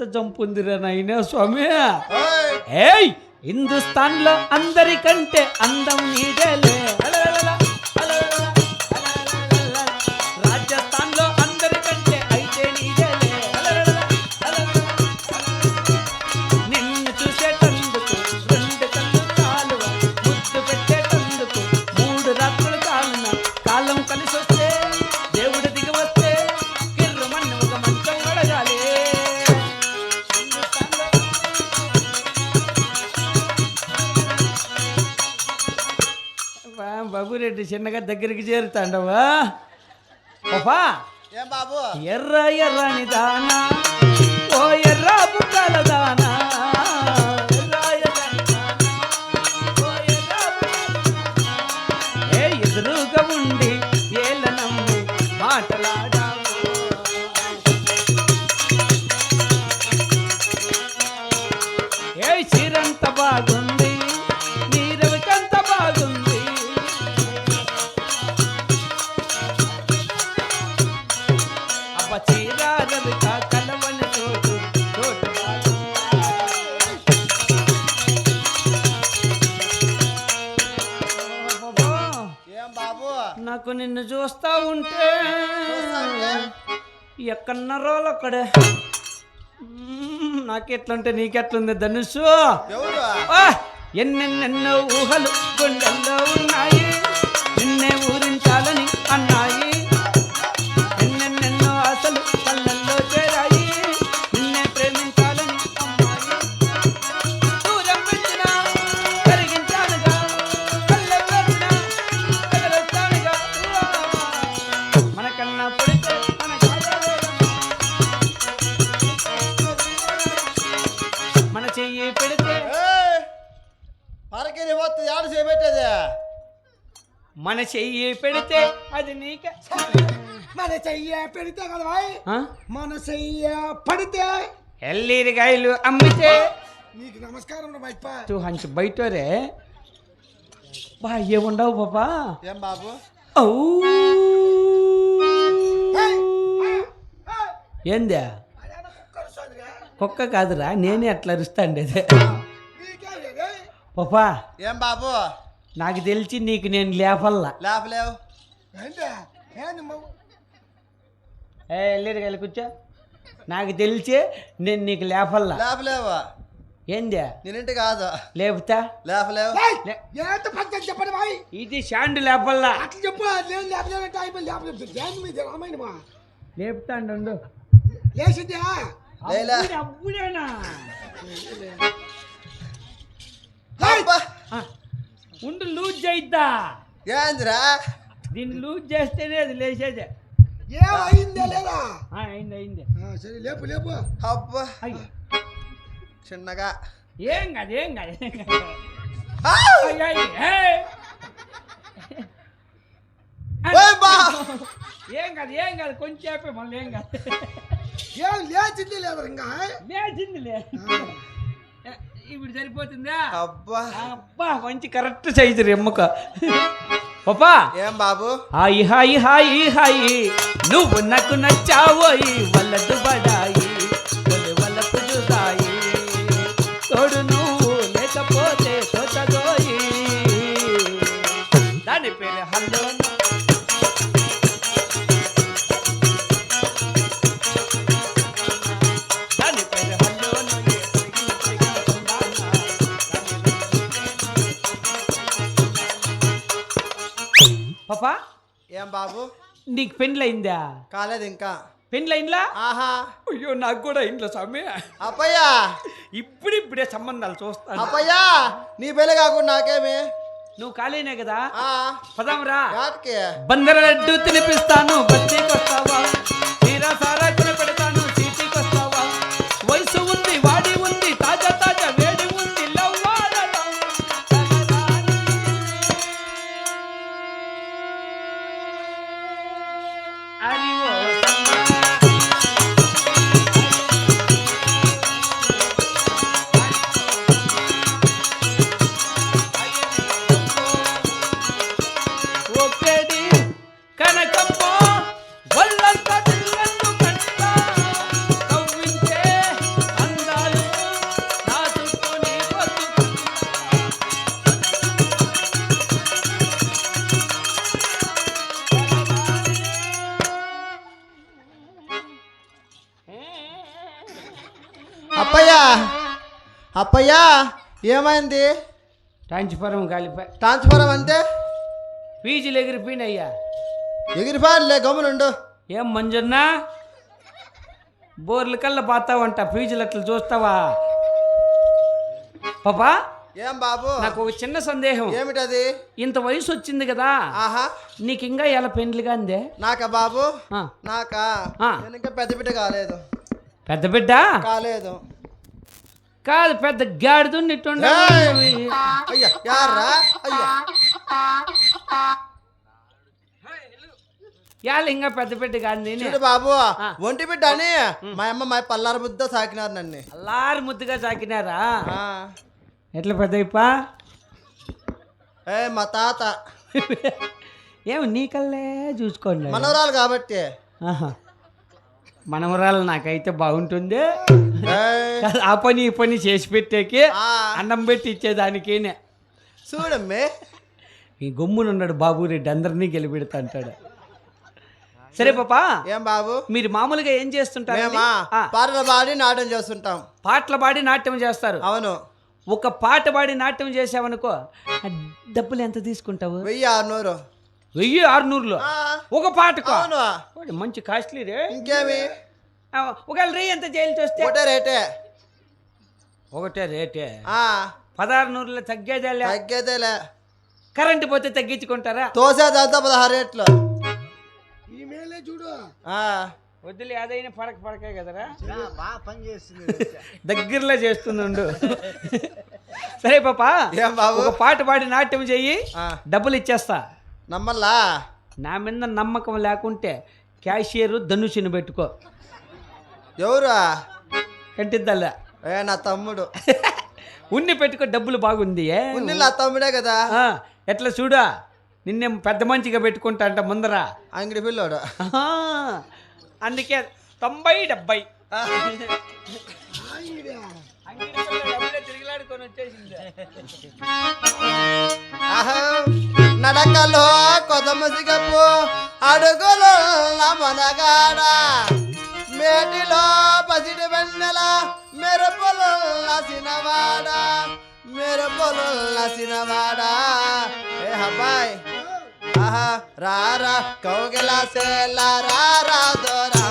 ఇదెంత జంపుందిరా నాయన స్వామి! ఏయ్! హిందుస్థాన్లో అందరికంటే అందం నీదేలే బాబురెడ్డి చిన్నగా దగ్గరికి చేరుతాండవా? ఓపా ఏం బాబు? ఎర్ర ఎర్రని దానా ఓ ఎర్ర బుక్కల దానా ఎదురుగా ఉండి ఏళ్ళ నమ్మి మాటలాడాము. ఏ చీరంత బాగుంది బాబు నాకు నిన్ను చూస్తా ఉంటే? ఎక్కడున్నారో అక్కడే నాకెట్లుంటే నీకెట్లుంది ఆ! ఎన్నెన్నెన్నో ఊహలు గుండెల్లో ఉన్నాయి చేయబెట్టేది మన చెయ్యి పెడితే అది నీకే. మన చెయ్య పెడితే కదా? మన చెయ్య పడితే? ఎల్లీరికాయలు అమ్మితే? నీకు నమస్కారం రా బైప్ప తూ హంచి బయటరే బా ఏముండవు పాపా ఏం బాబు? ఔ. ఏందా? కుక్క కాదురా నేనే అట్లా అరుస్తాండేదే పాపా ఏం బాబు? నాకు తెలిసి నీకు నేను లేపల్లా. లేపలేవు. ఏ ఎల్లీరికాయలు కూర్చో. నాకు తెలిసి నేను నీకు లేపల్లా. లేపలేవు? ఏందా? నేనింటి కాదు. లేపుతా? లేపలేవు. ఏంత పద్ధతి చెప్పండి భాయ్ ఇది శాండ్ లేపల్లా. అట్లా చెప్పు నేను లేపలేనంటే అయిపోయి లేపలేదు దేని మీద రామాయణమా? లేపుతాండు లేచిందా? లేలే. అప్పుడేనా ఉండు లూజ్ చేయిద్దా ఏందిరా దీన్ని లూజ్ చేస్తేనే అది లేచేదే ఏం అయిందా లేదా ఆ, అయింది అయింది ఆ, సరే లేపు లేపు అబ్బా అయ్యి చిన్నగా ఏం కాదు ఏం కాదు ఏం కాదు. ఆ! అయ్య, అయ్య, ఏయ్. ఓయ్ బా ఏం కాదు ఏం కాదు కొంచెంసేపే మళ్ళీ ఏం కాదు ఏం లేచింది లేదా ఇంకా లేచిందిలే ఇప్పుడు సరిపోతుందా? అబ్బా. అబ్బా మంచి కరెక్ట్ సైజు రెమ్మక పాపా ఏం బాబు? హాయి హాయి హాయి హాయి. నువ్వు నాకు నచ్చావోయి వల్లదు బడాయి ఏం బాబు? నీకు పెండ్లైందా కాలేదు ఇంకా. పెండ్లైన్లా ఆహా. అయ్యో నాకు కూడా ఇంట్లో సమయ. అప్పయ్యా. ఇప్పుడిప్పుడే సంబంధాలు చూస్తాను. అప్పయ్యా నీ పెళ్ళి కాకుండా నాకేమి? నువ్వు ఖాళీనే కదా? పదాంరా యాటికి? బందర లడ్డు తినిపిస్తాను బస్తీకి వస్తావా తీరా సారా అప్పయ్యా. అప్పయ్యా ఏమైంది? ట్రాన్స్ఫారం కాలిపోయి ట్రాన్స్ఫారం అంతే ఫీజులు ఎగిరిపోయినయ్యా. ఎగిరిపాడులే గమ్మునుండు. ఏం మంజన్న? బోర్ల కల్లా పోతావంట ఫీజులు అట్లా చూస్తావా? పాపా ఏం బాబు? నాకు ఒక చిన్న సందేహం. ఏమిటది? ఇంత వయసు వచ్చింది కదా. ఆహా. నీకు ఇంకా ఎలా పెండ్లిగా అందే నాకా బాబు? నాకా? ఇంకా పెద్ద బిడ్డ కాలేదు. పెద్ద బిడ్డ? కాలేదు. కాదు పెద్ద గాడిదున్నట్టుండ ఏయ్! అయ్యా ఇంకా పెద్ద బిడ్డ కాదు చూడు బాబు. ఒంటి బిడ్డ అని మా అమ్మ మా పల్లార బుద్ధ సాకినారు నన్ను. అల్లారు ముద్దుగా సాకినారా? ఆ. ఎట్లా పెద్ద ఏ మా తాత. ఏమి నీ కల్లే చూసుకోండి. మనవరాలు కాబట్టి. ఆహా. మనవరాలు నాకైతే బాగుంటుంది! ఆ పని ఈ పని చేసి పెట్టేకి. అన్నం పెట్టి ఇచ్చేదానికేనే. చూడమ్మే. ఈ గమ్మునున్నాడు బాబు రెడ్డి అందరినీ గెలిపెడతా అంటాడు. సరే పాపా ఏం బాబు? మీరు మామూలుగా ఏం చేస్తుంటారు పాటలు పాడి నాటం చేస్తుంటాం. పాటలు పాడి నాట్యం చేస్తారు. అవును. ఒక పాట పాడి నాట్యం చేసావనుకో డబ్బులు ఎంత తీసుకుంటావు? వెయ్యి ఆరునూరు. వెయ్యి ఆరునూరులో. ఆ, ఒక పాటకు. మంచి కాస్ట్లీ రే. ఇంకేమి? ఆ, ఒకవేళ రే ఎంత జైలు చూస్తే? ఒకటే రేటే. ఒకటే రేటే. ఆ, పదహారు నూరులో తగ్గేదేలే. తగ్గేదేలే. కరెంటు పోతే తగ్గించుకుంటారా? తోసేదంతా పదహారు రేట్లు. ఈ మేలే చూడు. ఆ, వద్దులే ఏదైనా పడక పడకే కదరా. దగ్గరలో చేస్తుండు సరే పాపా ఒక పాట పాడి నాట్యం చెయ్యి. డబ్బులు ఇచ్చేస్తా. నమ్మల్లా? నా మీద నమ్మకం లేకుంటే క్యాషియర్ ధనుషుని పెట్టుకో. ఎవరు? కంటిద్దల్లా ఏ నా తమ్ముడు. ఉన్ని పెట్టుకో డబ్బులు బాగుంది ఏ? ఉన్నిళ్ళు నా తమ్ముడే కదా. ఎట్లా చూడా? నిన్నే పెద్ద మంచిగా పెట్టుకుంటా అంట ముందర. అంగడి పిల్లోడు. అందుకే తొంభై డెబ్బై. తిరిగిలాడుకొని వచ్చేసింది నడకలో కొత్త అడుగులు మనగాడ మేటిలో పసిడి వెన్నెల మెరుపులు లసినవాడ మెరుపులు సినవాడ ఏ అబ్బాయి. ఆహా రారా కౌగిలా సేలా రారా దోరా